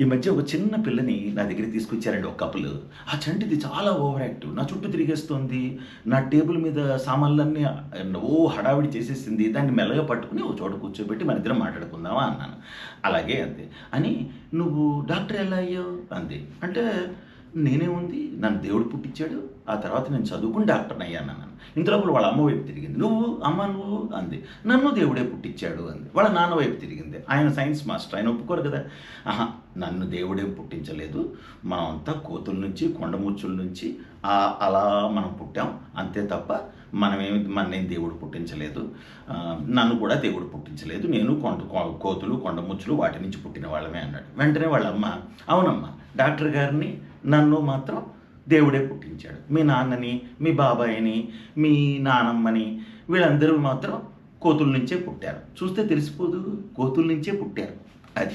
ఈ మధ్య ఒక చిన్న పిల్లని నా దగ్గర తీసుకొచ్చారండి ఒక కపుల్ ఆ చంటిది చాలా ఓవర్ యాక్టివ్ నా చుట్టూ తిరిగేస్తుంది. నా టేబుల్ మీద సామాన్లన్నీ ఓ హడావిడి చేసేసింది. దాన్ని మెల్లగా పట్టుకుని ఓ చోట కూర్చోబెట్టి మన ఇద్దరం మాట్లాడుకుందామా అన్నాను. అలాగే అంతే. అని నువ్వు డాక్టర్ ఎలా అయ్యావు? అంది. అంటే నేనేముంది నన్ను దేవుడు పుట్టించాడు ఆ తర్వాత నేను చదువుకుని డాక్టర్ని అయ్యాను అన్నాను. ఇంతలోపల వాళ్ళ అమ్మ వైపు తిరిగింది. నువ్వు అమ్మ నువ్వు? అంది. నన్ను దేవుడే పుట్టించాడు అంది. వాళ్ళ నాన్న వైపు తిరిగింది. ఆయన సైన్స్ మాస్టర్ ఆయన ఒప్పుకోరు కదా. ఆహా నన్ను దేవుడే పుట్టించలేదు. మనం అంతా కోతుల నుంచి కొండముచ్చుల నుంచి అలా మనం పుట్టాం. అంతే తప్ప మనమేమి మన నేను దేవుడు పుట్టించలేదు. నన్ను కూడా దేవుడు పుట్టించలేదు. నేను కొండ కోతులు కొండముచ్చులు వాటి నుంచి పుట్టిన వాళ్ళమే అన్నాడు. వెంటనే వాళ్ళమ్మ అవునమ్మా డాక్టర్ గారిని నన్ను మాత్రం దేవుడే పుట్టించాడు. మీ నాన్నని మీ బాబాయిని మీ నానమ్మని వీళ్ళందరూ మాత్రం కోతుల నుంచే పుట్టారు. చూస్తే తెలిసిపోదు కోతుల నుంచే పుట్టారు. అది.